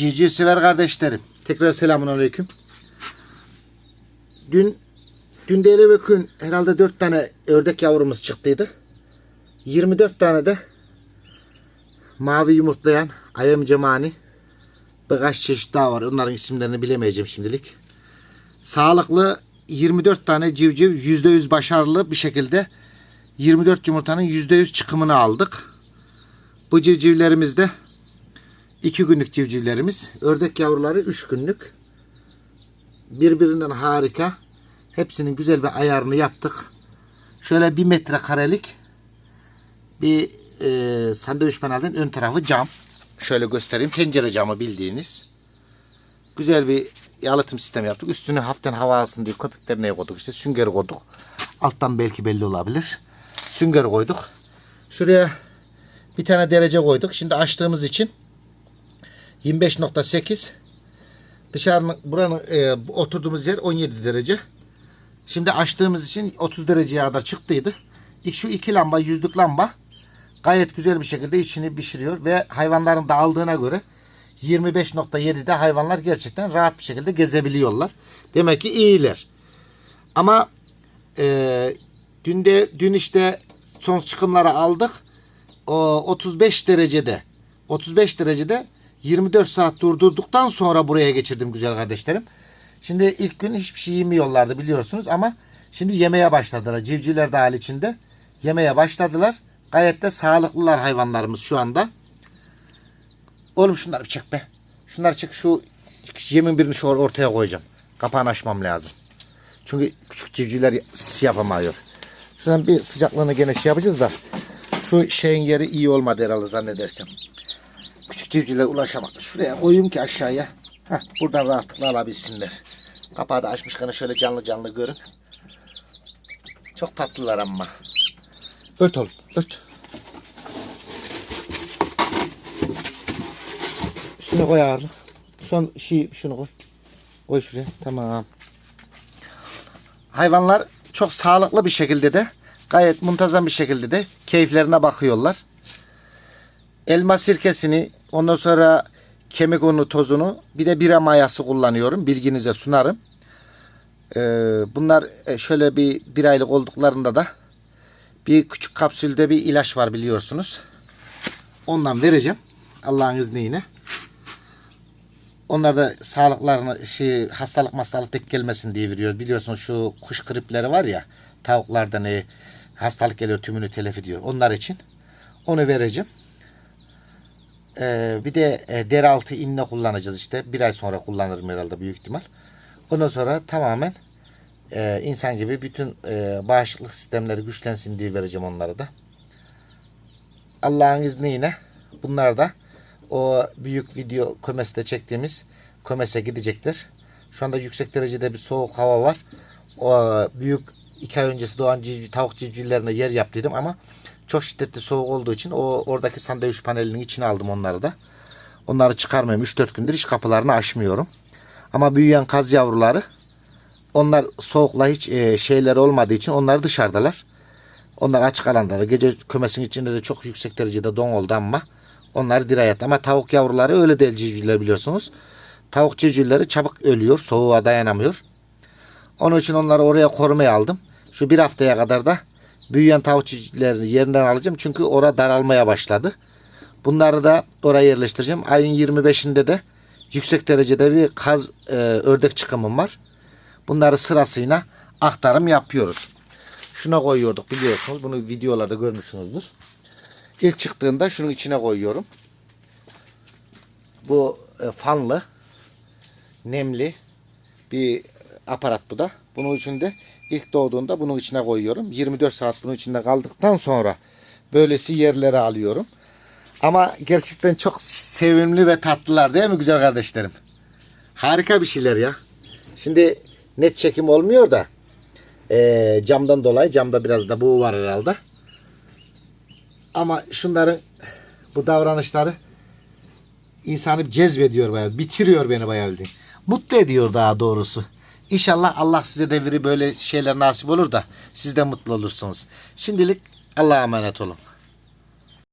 Civciv sever kardeşlerim. Tekrar selamun aleyküm. Dün dün ve gün herhalde 4 tane ördek yavrumuz çıktıydı. 24 tane de mavi yumurtlayan ayam cemani birkaç çeşit daha var. Onların isimlerini bilemeyeceğim şimdilik. Sağlıklı 24 tane civciv %100 başarılı bir şekilde 24 yumurtanın %100 çıkımını aldık. Bu civcivlerimiz de 2 günlük civcivlerimiz. Ördek yavruları 3 günlük. Birbirinden harika. Hepsinin güzel bir ayarını yaptık. Şöyle bir metre karelik bir e, sandviç panelin ön tarafı cam. Şöyle göstereyim. Pencere camı bildiğiniz. Güzel bir yalıtım sistemi yaptık. Üstüne hafiften hava alsın diye köpüklerine koyduk. İşte sünger koyduk. Alttan belki belli olabilir. Sünger koyduk. Şuraya bir tane derece koyduk. Şimdi açtığımız için 25.8 dışarının buranın e, oturduğumuz yer 17 derece. Şimdi açtığımız için 30 dereceye kadar çıktıydı. İlk şu iki lamba yüzlük lamba gayet güzel bir şekilde içini pişiriyor ve hayvanların dağıldığına göre 25.7'de hayvanlar gerçekten rahat bir şekilde gezebiliyorlar. Demek ki iyiler. Ama e, dün de dün işte son çıkımları aldık. O 35 derecede 35 derecede 24 saat durdurduktan sonra buraya geçirdim güzel kardeşlerim. Şimdi ilk gün hiçbir şey yemiyorlardı biliyorsunuz ama şimdi yemeye başladılar. Civcivler dahil içinde yemeye başladılar. Gayet de sağlıklılar hayvanlarımız şu anda. Oğlum şunları bir çek be. Şunları çek şu yemin birini şu ortaya koyacağım. Kapağını açmam lazım. Çünkü küçük civcivler şey yapamıyor. Şuradan bir sıcaklığını gene şey yapacağız da şu şeyin yeri iyi olmadı herhalde zannedersem. Civcivler ulaşamadı. Şuraya koyayım ki aşağıya. Heh, buradan rahatlıkla alabilsinler. Kapağı da açmışken şöyle canlı canlı görün. Çok tatlılar ama. Ört oğlum ört. Üstüne koy ağırlık. Şu an şey, şunu koy. Koy şuraya. Tamam. Hayvanlar çok sağlıklı bir şekilde de gayet muntazam bir şekilde de keyiflerine bakıyorlar. Elma sirkesini ondan sonra kemik unu tozunu bir de bira mayası kullanıyorum. Bilginize sunarım. Ee, bunlar e, şöyle bir bir aylık olduklarında da bir küçük kapsülde bir ilaç var biliyorsunuz. Ondan vereceğim. Allah'ın izniyle. Onlar da sağlıklarını şey hastalık hastalık tek gelmesin diye veriyor. Biliyorsunuz şu kuş gripleri var ya tavuklarda ne hastalık geliyor tümünü telef ediyor. Onlar için onu vereceğim. Ee, bir de e, deri altı inne kullanacağız işte. Bir ay sonra kullanırım herhalde büyük ihtimal. Ondan sonra tamamen e, insan gibi bütün e, bağışıklık sistemleri güçlensin diye vereceğim onları da. Allah'ın izniyle bunlar da o büyük video komeste çektiğimiz komese gidecektir. Şu anda yüksek derecede bir soğuk hava var. O büyük iki ay öncesi doğan civciv, tavuk civcivlerine yer yaptıydım ama çok şiddetli soğuk olduğu için o oradaki sandviç panelinin içine aldım onları da. Onları çıkarmıyorum. 3-4 gündür hiç kapılarını açmıyorum. Ama büyüyen kaz yavruları onlar soğukla hiç e, şeyler olmadığı için onlar dışarıdalar. Onlar açık alandalar. Gece kümesin içinde de çok yüksek derecede don oldu ama onlar dirayet. Ama tavuk yavruları öyle değil civcivler biliyorsunuz. Tavuk civcivleri çabuk ölüyor. Soğuğa dayanamıyor. Onun için onları oraya korumaya aldım. Şu bir haftaya kadar da büyüyen tavuk civcivlerini yerinden alacağım. Çünkü orada daralmaya başladı. Bunları da oraya yerleştireceğim. Ayın 25'inde de yüksek derecede bir kaz e, ördek çıkımım var. Bunları sırasıyla aktarım yapıyoruz. Şuna koyuyorduk biliyorsunuz. Bunu videolarda görmüşsünüzdür. İlk çıktığında şunun içine koyuyorum. Bu e, fanlı, nemli bir aparat bu da. Bunun içinde ilk doğduğunda bunun içine koyuyorum. 24 saat bunun içinde kaldıktan sonra böylesi yerlere alıyorum. Ama gerçekten çok sevimli ve tatlılar değil mi güzel kardeşlerim? Harika bir şeyler ya. Şimdi net çekim olmuyor da e, camdan dolayı camda biraz da bu var herhalde. Ama şunların bu davranışları insanı cezbediyor bayağı. Bitiriyor beni bayağı. Mutlu ediyor daha doğrusu. İnşallah Allah size devri böyle şeyler nasip olur da siz de mutlu olursunuz. Şimdilik Allah'a emanet olun.